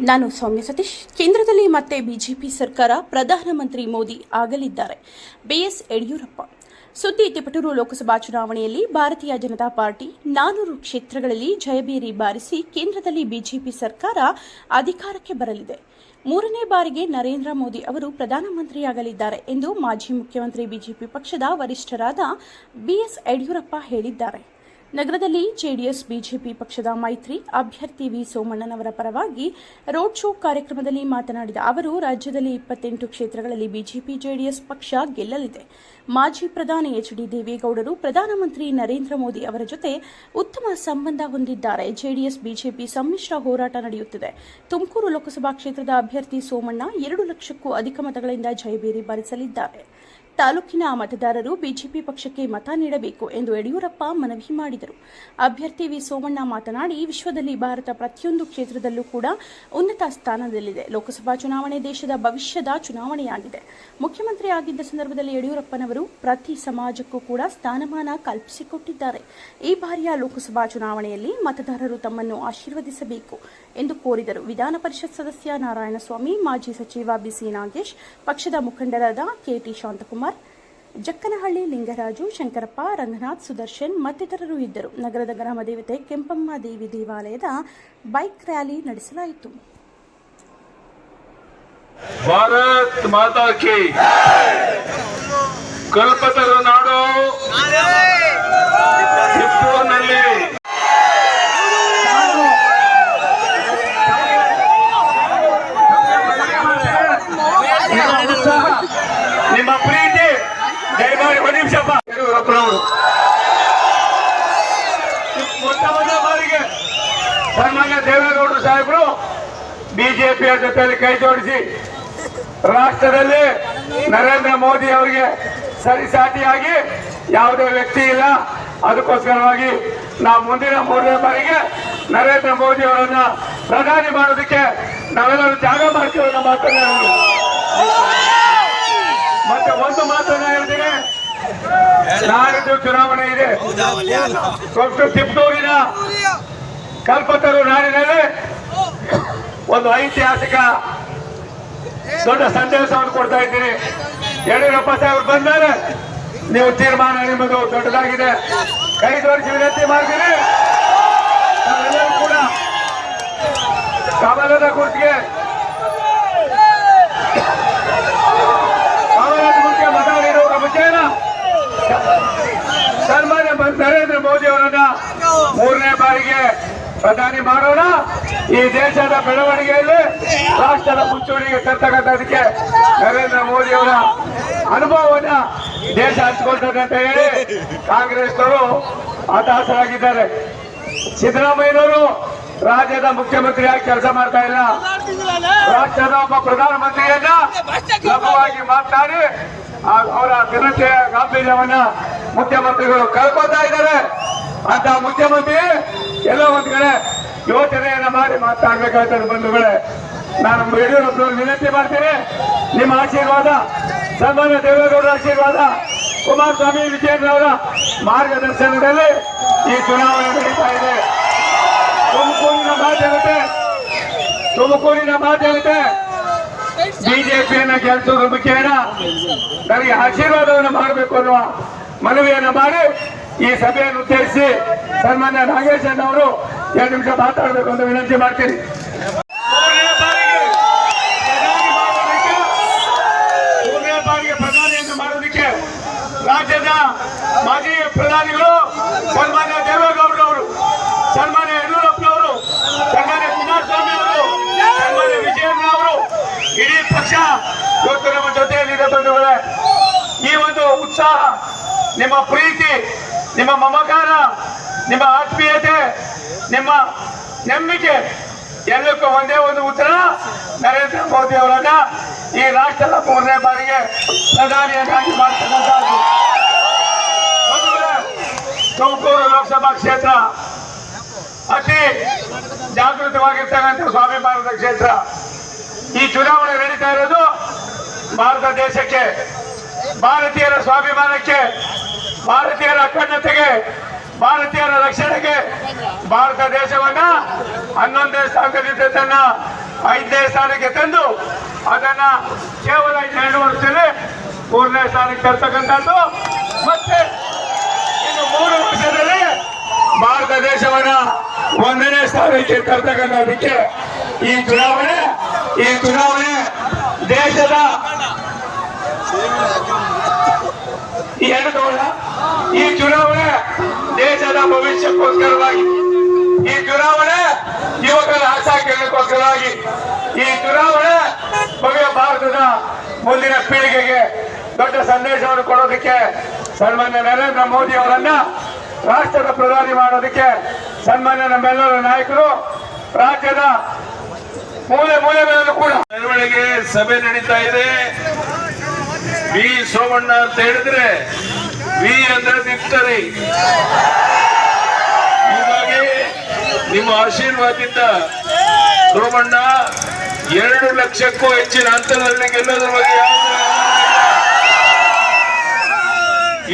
ನಾನು ಸೌಮ್ಯ ಸತೀಶ್. ಕೇಂದ್ರದಲ್ಲಿ ಮತ್ತೆ ಬಿಜೆಪಿ ಸರ್ಕಾರ ಪ್ರಧಾನಮಂತ್ರಿ ಮೋದಿ ಆಗಲಿದ್ದಾರೆ. B S Yediyurappa. ಸುದ್ದಿ ತಿಪಟೂರು ಲೋಕಸಭಾ ಚುನಾವಣೆಯಲ್ಲಿ ಭಾರತೀಯ ಜನತಾ ಪಾರ್ಟಿ ನಾನೂರು ಕ್ಷೇತ್ರಗಳಲ್ಲಿ ಜಯಬೇರಿ ಬಾರಿಸಿ ಕೇಂದ್ರದಲ್ಲಿ ಬಿಜೆಪಿ ಸರ್ಕಾರ ಅಧಿಕಾರಕ್ಕೆ ಬರಲಿದೆ. ಮೂರನೇ ಬಾರಿಗೆ ನರೇಂದ್ರ ಮೋದಿ ಅವರು ಪ್ರಧಾನಮಂತ್ರಿಯಾಗಲಿದ್ದಾರೆ ಎಂದು ಮಾಜಿ ಮುಖ್ಯಮಂತ್ರಿ ಬಿಜೆಪಿ ಪಕ್ಷದ ವರಿಷ್ಠರಾದ ಬಿಎಸ್ ಯಡಿಯೂರಪ್ಪ ಹೇಳಿದ್ದಾರೆ. ನಗರದಲ್ಲಿ ಜೆಡಿಎಸ್, ಬಿಜೆಪಿ ಪಕ್ಷದ ಮೈತ್ರಿ ಅಭ್ಯರ್ಥಿ ವಿ ಸೋಮಣ್ಣನವರ ಪರವಾಗಿ ರೋಡ್ ಶೋ ಕಾರ್ಯಕ್ರಮದಲ್ಲಿ ಮಾತನಾಡಿದ ಅವರು, ರಾಜ್ಯದಲ್ಲಿ ಇಪ್ಪತ್ತೆಂಟು ಕ್ಷೇತ್ರಗಳಲ್ಲಿ ಬಿಜೆಪಿ, ಜೆಡಿಎಸ್ ಪಕ್ಷ ಗೆಲ್ಲಲಿದೆ. ಮಾಜಿ ಪ್ರಧಾನಿ ಎಚ್ ಡಿ ದೇವೇಗೌಡರು, ಪ್ರಧಾನಮಂತ್ರಿ ನರೇಂದ್ರ ಮೋದಿ ಅವರ ಜೊತೆ ಉತ್ತಮ ಸಂಬಂಧ ಹೊಂದಿದ್ದಾರೆ. ಜೆಡಿಎಸ್, ಬಿಜೆಪಿ ಸಮ್ಮಿಶ್ರ ಹೋರಾಟ ನಡೆಯುತ್ತಿದೆ. ತುಮಕೂರು ಲೋಕಸಭಾ ಕ್ಷೇತ್ರದ ಅಭ್ಯರ್ಥಿ ಸೋಮಣ್ಣ ಎರಡು ಲಕ್ಷಕ್ಕೂ ಅಧಿಕ ಮತಗಳಿಂದ ಜಯಬೇರಿ ಬಾರಿಸಲಿದ್ದಾರೆ. ತಾಲೂಕಿನ ಮತದಾರರು ಬಿಜೆಪಿ ಪಕ್ಷಕ್ಕೆ ಮತ ನೀಡಬೇಕು ಎಂದು ಯಡಿಯೂರಪ್ಪ ಮನವಿ ಮಾಡಿದರು. ಅಭ್ಯರ್ಥಿ ವಿ. ಸೋಮಣ್ಣ ಮಾತನಾಡಿ, ವಿಶ್ವದಲ್ಲಿ ಭಾರತ ಪ್ರತಿಯೊಂದು ಕ್ಷೇತ್ರದಲ್ಲೂ ಕೂಡ ಉನ್ನತ ಸ್ಥಾನದಲ್ಲಿದೆ. ಲೋಕಸಭಾ ಚುನಾವಣೆ ದೇಶದ ಭವಿಷ್ಯದ ಚುನಾವಣೆಯಾಗಿದೆ. ಮುಖ್ಯಮಂತ್ರಿ ಆಗಿದ್ದ ಸಂದರ್ಭದಲ್ಲಿ ಯಡಿಯೂರಪ್ಪನವರು ಪ್ರತಿ ಸಮಾಜಕ್ಕೂ ಕೂಡ ಸ್ಥಾನಮಾನ ಕಲ್ಪಿಸಿಕೊಟ್ಟಿದ್ದಾರೆ. ಈ ಬಾರಿಯ ಲೋಕಸಭಾ ಚುನಾವಣೆಯಲ್ಲಿ ಮತದಾರರು ತಮ್ಮನ್ನು ಆಶೀರ್ವದಿಸಬೇಕು ಎಂದು ಕೋರಿದರು. ವಿಧಾನ ಪರಿಷತ್ ಸದಸ್ಯ ನಾರಾಯಣಸ್ವಾಮಿ, ಮಾಜಿ ಸಚಿವ ಬಿಸಿ ನಾಗೇಶ್, ಪಕ್ಷದ ಮುಖಂಡರಾದ ಕೆಟಿ ಶಾಂತಕುಮಾರ್ ಜಕ್ಕನಹಳ್ಳಿ ಲಿಂಗರಾಜು, ಶಂಕರಪ್ಪ, ರಂಗನಾಥ್, ಸುದರ್ಶನ್ ಮತ್ತಿತರರು ಇದ್ದರು. ನಗರದ ಗ್ರಾಮ ದೇವತೆ ಕೆಂಪಮ್ಮ ದೇವಿ ದೇವಾಲಯದ ಬೈಕ್ ರ್ಯಾಲಿ ನಡೆಸಲಾಯಿತು. ಭಾರತ್ ಮಾತಾ ಕಿ. ಕಲ್ಪತರ ನಾಡು ಟಿಪ್ಪುನಲ್ಲಿ ನಿಮ್ಮ ಪ್ರೀತಿ ದಯಮಾಡಿ ಒಂದು ನಿಮಿಷಪ್ಪ ಯಡಿಯೂರಪ್ಪನವರು ಮೊಟ್ಟ ಮೊದಲ ಬಾರಿಗೆ ಸನ್ಮಾನ್ಯ ದೇವೇಗೌಡರು ಸಾಹೇಬರು ಬಿಜೆಪಿಯ ಜೊತೆಯಲ್ಲಿ ಕೈ ಜೋಡಿಸಿ ರಾಷ್ಟ್ರದಲ್ಲಿ ನರೇಂದ್ರ ಮೋದಿ ಅವರಿಗೆ ಸರಿಸಾಟಿಯಾಗಿ ಯಾವುದೇ ವ್ಯಕ್ತಿ ಇಲ್ಲ. ಅದಕ್ಕೋಸ್ಕರವಾಗಿ ನಾವು ಮುಂದಿನ ಮೂರನೇ ಬಾರಿಗೆ ನರೇಂದ್ರ ಮೋದಿ ಅವರನ್ನ ಪ್ರಧಾನಿ ಮಾಡೋದಕ್ಕೆ ನಾವೆಲ್ಲರೂ ಜಾಗ ಮಾಡ್ತೀವಿ ಅನ್ನೋ ಮಾತನ್ನ. ಮತ್ತೆ ಒಂದು ಮಾತನ್ನ ಹೇಳ್ತೀನಿ. ನಾಡಿದ್ದು ಚುನಾವಣೆ ಇದೆ. ಕೊಟ್ಟು ತಿಪ್ಪೂರಿನ ಕಲ್ಪತರು ನಾಡಿನಲ್ಲಿ ಒಂದು ಐತಿಹಾಸಿಕ ದೊಡ್ಡ ಸಂದೇಶವನ್ನು ಕೊಡ್ತಾ ಇದ್ದೀನಿ. ಯಡಿಯೂರಪ್ಪ ಸಾಹೇಬರು ಬಂದರೆ ನೀವು ತೀರ್ಮಾನ ನಿಮ್ಮದು ದೊಡ್ಡದಾಗಿದೆ. ಕೈ ತೋರಿಸಿ ವಿನಂತಿ ಮಾಡ್ತೀನಿ. ಕಮಲದ ಕುರ್ತಿಗೆ ಕಮಲದ ಕುರ್ತಿಗೆ ಮತ ನೀಡುವ ಮುಖೇನ ಸನ್ಮಾನ್ಯ ನರೇಂದ್ರ ಮೋದಿ ಅವರನ್ನ ಮೂರನೇ ಬಾರಿಗೆ ಪ್ರಧಾನಿ ಮಾಡೋಣ. ಈ ದೇಶದ ಬೆಳವಣಿಗೆಯಲ್ಲಿ ರಾಷ್ಟ್ರದ ಮುಂಚೂಣಿಗೆ ತರ್ತಕ್ಕಂಥದಕ್ಕೆ ನರೇಂದ್ರ ಮೋದಿ ಅವರ ಅನುಭವವನ್ನ ದೇಶ ಹಂಚ್ಕೊಳ್ತದೆ ಅಂತ ಹೇಳಿ ಕಾಂಗ್ರೆಸ್ನವರು ಹತಾಶರಾಗಿದ್ದಾರೆ. ಸಿದ್ದರಾಮಯ್ಯನವರು ರಾಜ್ಯದ ಮುಖ್ಯಮಂತ್ರಿಯಾಗಿ ಕೆಲಸ ಮಾಡ್ತಾ ಇಲ್ಲ. ರಾಷ್ಟ್ರದ ಒಬ್ಬ ಪ್ರಧಾನಮಂತ್ರಿಯನ್ನ ಲಘುವಾಗಿ ಮಾತನಾಡಿ ಅವರ ಜನತೆಯ ಗಾಂಭೀರ್ಯವನ್ನ ಮುಖ್ಯಮಂತ್ರಿಗಳು ಕಳ್ಕೊತಾ ಇದ್ದಾರೆ. ಅಂತ ಮುಖ್ಯಮಂತ್ರಿ ಎಲ್ಲೋ ಒಂದ್ ಕಡೆ ಯೋಚನೆಯನ್ನ ಮಾಡಿ ಮಾತಾಡ್ಬೇಕಾಗ್ತದೆ ಬಂಧುಗಳೇ. ನಾನು ಯಡಿಯೂರಪ್ಪ ವಿನಂತಿ ಮಾಡ್ತೇನೆ. ನಿಮ್ಮ ಆಶೀರ್ವಾದ, ಸನ್ಮಾನ್ಯ ದೇವೇಗೌಡರ ಆಶೀರ್ವಾದ, ಕುಮಾರಸ್ವಾಮಿ ವಿಜಯೇಂದ್ರ ಮಾರ್ಗದರ್ಶನದಲ್ಲಿ ಈ ಚುನಾವಣೆ ನಡೀತಾ ಇದೆ. ತುಮಕೂರಿನ ಮಾಧ್ಯಮತೆ ತುಮಕೂರಿನ ಮಾಧ್ಯಮತೆ ಬಿಜೆಪಿಯನ್ನ ಗೆಲ್ಸೋದ್ರ ಮುಖೇನ ನನಗೆ ಆಶೀರ್ವಾದವನ್ನು ಮಾಡಬೇಕು ಅನ್ನುವ ಮನವಿಯನ್ನು ಮಾಡಿ ಈ ಸಭೆಯನ್ನು ಉದ್ದೇಶಿಸಿ ಸನ್ಮಾನ್ಯ ನಾಗೇಶ್ ಅವರು ಎರಡು ನಿಮಿಷ ಮಾತಾಡಬೇಕು ಅಂತ ವಿನಂತಿ ಮಾಡ್ತೀನಿ. ಮೂರನೇ ಬಾರಿಗೆ ಪ್ರಧಾನಿಯನ್ನು ರಾಜ್ಯದ ಮಾಜಿ ಪ್ರಧಾನಿಗಳು ಸನ್ಮಾನ್ಯ ದೇವೇಗೌಡರವರು, ಸನ್ಮಾನ್ಯ ಯಡಿಯೂರಪ್ಪನವರು, ಸನ್ಮಾನ್ಯ ಕುಮಾರಸ್ವಾಮಿ ಅವರು, ಸನ್ಮಾನ್ಯ ವಿಜಯಣ್ಣ ಅವರು, ಇಡೀ ಪಕ್ಷ ಇವತ್ತು ನಮ್ಮ ಜೊತೆಯಲ್ಲಿದೆ ಬಂಧುಗಳೇ. ಈ ಒಂದು ಉತ್ಸಾಹ, ನಿಮ್ಮ ಪ್ರೀತಿ ನಿಮ್ಮ ಮಮಕಾರ ನಿಮ್ಮ ಆತ್ಮೀಯತೆ ನಿಮ್ಮ ನಂಬಿಕೆ ಎಲ್ಲಕ್ಕೂ ಒಂದೇ ಒಂದು ಉತ್ತರ. ನರೇಂದ್ರ ಮೋದಿ ಅವರನ್ನ ಈ ರಾಷ್ಟ್ರದ ಮೂರನೇ ಬಾರಿಗೆ ಪ್ರಧಾನಿಯನ್ನಾಗಿ ಮಾಡ್ತಕ್ಕಂಥದ್ದು ಬಂಧುಗಳೇ, ತುಮಕೂರು ಲೋಕಸಭಾ ಕ್ಷೇತ್ರ ಅತಿ ಜಾಗೃತವಾಗಿರ್ತಕ್ಕಂಥ ಸ್ವಾಮಿ ಭಾರತ ಕ್ಷೇತ್ರ. ಈ ಚುನಾವಣೆ ನಡೀತಾ ಇರೋದು ಭಾರತ ದೇಶಕ್ಕೆ ಭಾರತೀಯರ ಸ್ವಾಭಿಮಾನಕ್ಕೆ ಭಾರತೀಯರ ಅಖಂಡತೆಗೆ, ಭಾರತೀಯರ ರಕ್ಷಣೆಗೆ ಭಾರತ ದೇಶವನ್ನ ಹನ್ನೊಂದನೇ ಸ್ಥಾನದಲ್ಲಿ ತನ್ನ ಐದನೇ ಸ್ಥಾನಕ್ಕೆ ತಂದು ಅದನ್ನ ಕೇವಲ ಎರಡು ವರ್ಷದಲ್ಲಿ ಮೂರನೇ ಸ್ಥಾನಕ್ಕೆ ತರ್ತಕ್ಕಂಥದ್ದು ಮತ್ತೆ ಇನ್ನು ಮೂರು ವರ್ಷದಲ್ಲಿ ಭಾರತ ದೇಶವನ್ನ ಒಂದನೇ ಸ್ಥಾನಕ್ಕೆ ತರ್ತಕ್ಕಂಥದಕ್ಕೆ ಈ ಚುನಾವಣೆ ಈ ಚುನಾವಣೆ ದೇಶದ ಎರಡು? ಈ ಚುನಾವಣೆ ದೇಶದ ಭವಿಷ್ಯಕ್ಕೋಸ್ಕರವಾಗಿ, ಈ ಚುನಾವಣೆ ಯುವಕರ ಆಶಾಕಿರಣಕ್ಕೋಸ್ಕರವಾಗಿ ಈ ಚುನಾವಣೆ ಭವ್ಯ ಭಾರತದ ಮುಂದಿನ ಪೀಳಿಗೆಗೆ ದೊಡ್ಡ ಸಂದೇಶವನ್ನು ಕೊಡೋದಕ್ಕೆ ಸನ್ಮಾನ್ಯ ನರೇಂದ್ರ ಮೋದಿ ಅವರನ್ನ ರಾಷ್ಟ್ರದ ಪ್ರಧಾನಿ ಮಾಡೋದಕ್ಕೆ ಸನ್ಮಾನ್ಯ ನಮ್ಮೆಲ್ಲರ ನಾಯಕರು, ರಾಜ್ಯದ ಮೂಲೆ ಮೂಲೆಗಳಲ್ಲೂ ಕೂಡ. ಮೆರವಣಿಗೆ ಸಭೆ ನಡೀತಾ ಇದೆ. ಬಿ ಸೋಮಣ್ಣ ಅಂತ ಹೇಳಿದ್ರೆ ವಿ ಅಂದ್ರೆ ವಿಕ್ಟರಿ ಹೀಗಾಗಿ ನಿಮ್ಮ ಆಶೀರ್ವಾದದಿಂದ ಸೋಮಣ್ಣ, ಎರಡು ಲಕ್ಷಕ್ಕೂ ಹೆಚ್ಚಿನ ಅಂತರದಲ್ಲಿ ಗೆಲ್ಲೋದ್ರ ಬಗ್ಗೆ.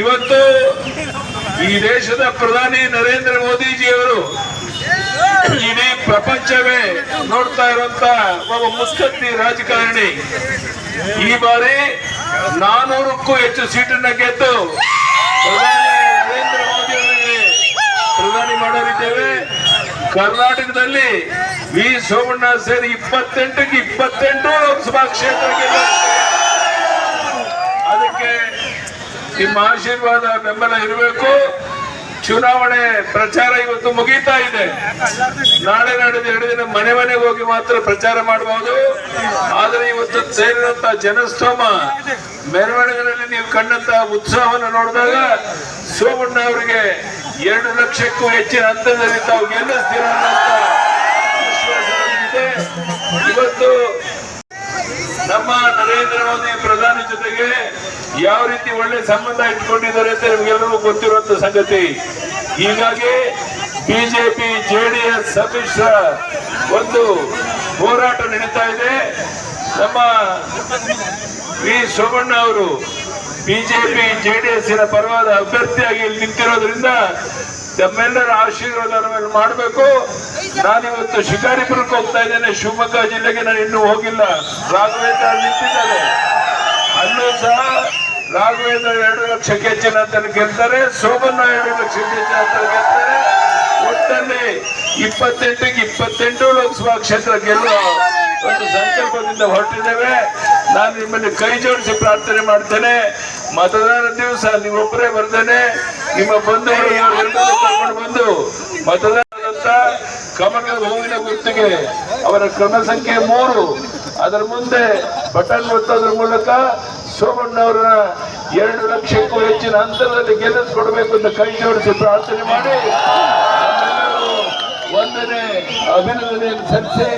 ಇವತ್ತು ಈ ದೇಶದ ಪ್ರಧಾನಿ ನರೇಂದ್ರ ಮೋದಿಜಿಯವರು ಇಡೀ ಪ್ರಪಂಚವೇ ನೋಡ್ತಾ ಇರುವಂತ ಒಬ್ಬ ಮುತ್ಸದ್ದಿ ರಾಜಕಾರಣಿ ಈ ಬಾರಿ ನಾನೂರಕ್ಕೂ ಹೆಚ್ಚು ಸೀಟನ್ನ ಗೆದ್ದು ಪ್ರಧಾನಿ ನರೇಂದ್ರ ಮೋದಿ ಅವರಿಗೆ ಪ್ರಧಾನಿ ಮಾಡಲಿದ್ದೇವೆ ಕರ್ನಾಟಕದಲ್ಲಿ ವಿ ಸೋಮಣ್ಣ ಸೇರಿ ಇಪ್ಪತ್ತೆಂಟಕ್ಕೆ ಇಪ್ಪತ್ತೆಂಟು ಲೋಕಸಭಾ ಕ್ಷೇತ್ರಕ್ಕೆ. ಅದಕ್ಕೆ ನಿಮ್ಮ ಆಶೀರ್ವಾದ ಬೆಂಬಲ ಇರಬೇಕು ಚುನಾವಣೆ ಪ್ರಚಾರ ಇವತ್ತು ಮುಗಿತಾ ಇದೆ. ನಾಳೆ ನಾಡಿದ್ದು ಎರಡು ದಿನ ಮನೆ ಮನೆಗೆ ಹೋಗಿ ಮಾತ್ರ ಪ್ರಚಾರ ಮಾಡಬಹುದು. ಆದ್ರೆ ಇವತ್ತು ಸೇರಿದಂತ ಜನಸ್ತೋಮ ಮೆರವಣಿಗೆಗಳಲ್ಲಿ ನೀವು ಕಂಡಂತ ಉತ್ಸಾಹವನ್ನು ನೋಡಿದಾಗ ಸೋಮಣ್ಣ ಅವರಿಗೆ ಎರಡು ಲಕ್ಷಕ್ಕೂ ಹೆಚ್ಚಿನ ಹಂತದಲ್ಲಿ ತಾವು ಗೆಲ್ಲಿಸ್ತೀರ ಇವತ್ತು ನಮ್ಮ ನರೇಂದ್ರ ಮೋದಿ ಪ್ರಧಾನಿ ಜೊತೆಗೆ ಯಾವ ರೀತಿ ಒಳ್ಳೆ ಸಂಬಂಧ ಇಟ್ಕೊಂಡಿದ್ದಾರೆ ಅಂತ ನಿಮ್ಗೆಲ್ಲರಿಗೂ ಗೊತ್ತಿರುವಂತ ಸಂಗತಿ. ಹೀಗಾಗಿ ಬಿಜೆಪಿ, ಜೆಡಿಎಸ್ ಸಮ್ಮಿಶ್ರ ಒಂದು ಹೋರಾಟ ನಡೀತಾ ಇದೆ. ನಮ್ಮ ವಿ ಸೋಮಣ್ಣ ಅವರು ಬಿಜೆಪಿ ಜೆಡಿಎಸ್ನ ಪರವಾದ ಅಭ್ಯರ್ಥಿಯಾಗಿ ಇಲ್ಲಿ ನಿಂತಿರೋದ್ರಿಂದ ತಮ್ಮೆಲ್ಲರ ಆಶೀರ್ವಾದ ಮೇಲೆ ಮಾಡಬೇಕು. ನಾನಿವತ್ತು ಶಿಕಾರಿಪುರಕ್ಕೆ ಹೋಗ್ತಾ ಇದ್ದೇನೆ. ಶಿವಮೊಗ್ಗ ಜಿಲ್ಲೆಗೆ ನಾನು ಇನ್ನೂ ಹೋಗಿಲ್ಲ. ರಾಘವೇಂದ್ರ ನಿಂತಿದ್ದಾರೆ ಅಲ್ಲೂ ಸಹ ರಾಘವೇಂದ್ರ ಎರಡು ಲಕ್ಷಕ್ಕೆ ಹೆಚ್ಚಿನ ಅಂತ ಗೆಲ್ತಾರೆ ಸೋಮಣ್ಣ ಎರಡು ಲಕ್ಷಕ್ಕೆ ಹೆಚ್ಚಿನ ಅಂತ ಗೆಲ್ತಾರೆ ಒಟ್ಟಲ್ಲಿ ಇಪ್ಪತ್ತೆಂಟಕ್ಕೆ ಇಪ್ಪತ್ತೆಂಟು ಲೋಕಸಭಾ ಕ್ಷೇತ್ರ ಗೆಲ್ಲುವ ಒಂದು ಸಂಕಲ್ಪದಿಂದ ಹೊರಟಿದ್ದೇವೆ. ನಾನು ನಿಮ್ಮಲ್ಲಿ ಕೈ ಜೋಡಿಸಿ ಪ್ರಾರ್ಥನೆ ಮಾಡ್ತೇನೆ. ಮತದಾನ ದಿವಸ ನೀವೊಬ್ಬರೇ ಬರ್ತೇನೆ ನಿಮ್ಮ ಬಂಧುಗಳು ಕರ್ಕೊಂಡು ಬಂದು ಮತದಾನದಂತ ಕಮಲದ ಹೂವಿನ ಗುರುತಿಗೆ ಅವರ ಕ್ರಮ ಸಂಖ್ಯೆ ಮೂರು. ಅದರ ಮುಂದೆ ಬಟನ್ ಒತ್ತೋದ್ರ ಮೂಲಕ ಸೋಮಣ್ಣ ಅವರ ಎರಡು ಲಕ್ಷಕ್ಕೂ ಹೆಚ್ಚಿನ ಅಂತರದಲ್ಲಿ ಗೆಲ್ಲಿಸ್ಕೊಡ್ಬೇಕು ಅಂತ ಕೈ ಜೋಡಿಸಿ ಪ್ರಾರ್ಥನೆ ಮಾಡಿ. ಒಂದನೇ ಅಭಿನಂದನೆಯನ್ನು ಸಲ್ಲಿಸಿ.